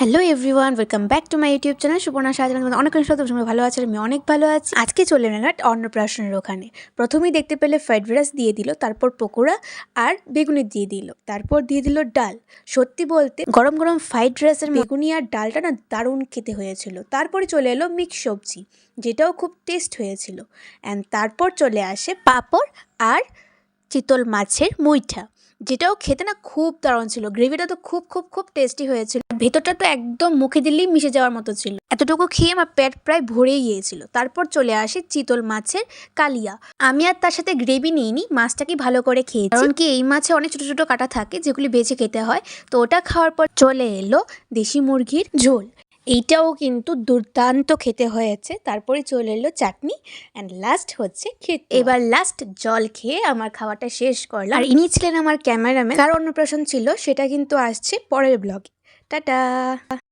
Hello everyone welcome back to my YouTube channel Suparna সাহায্য অনেক সাথে সঙ্গে ভালো আছে আমি অনেক ভালো আছি। আজকে চলে এলাম অন্নপ্রাশনের ওখানে। প্রথমেই দেখতে পেলে ফ্রাইড রাইস দিয়ে দিল, তারপর পকোড়া আর বেগুনি দিয়ে দিল। তারপর দিয়ে দিল ডাল। সত্যি বলতে, গরম গরম ফ্রাইড রাইসের বেগুনি আর ডালটা না দারুণ খেতে হয়েছিল। তারপরে চলে এলো মিক্স সবজি, যেটাও খুব টেস্ট হয়েছিল। অ্যান্ড তারপর চলে আসে পাঁপড় আর চিতল মাছের মুইঠা, যেটাও খেতে না খুব দারুণ ছিল। গ্রেভিটা তো খুব খুব খুব টেস্টি হয়েছিল। ভেতরটা তো একদম মুখে দিলেই মিশে যাওয়ার মতো ছিল। এতটুকু খেয়ে আমার পেট প্রায় ভরেই গিয়েছিল। তারপর চলে আসে চিতল মাছের কালিয়া। আমি আর তার সাথে গ্রেভি নিইনি, মাছটাকে ভালো করে খেয়েছি। কারণ কি, এই মাছে অনেক ছোট ছোট কাটা থাকে যেগুলি বেছে খেতে হয়। তো ওটা খাওয়ার পর চলে এলো দেশি মুরগির ঝোল। এইটাও কিন্তু দুর্দান্ত খেতে হয়েছে। তারপরে চলে এলো চাটনি। অ্যান্ড লাস্ট হচ্ছে খেতে এবার লাস্ট জল খেয়ে আমার খাওয়াটা শেষ করলাম। আর ইনি ছিলেন আমার ক্যামেরাম্যান। কার অন্নপ্রাশন ছিল সেটা কিন্তু আসছে পরের ব্লগে টাটা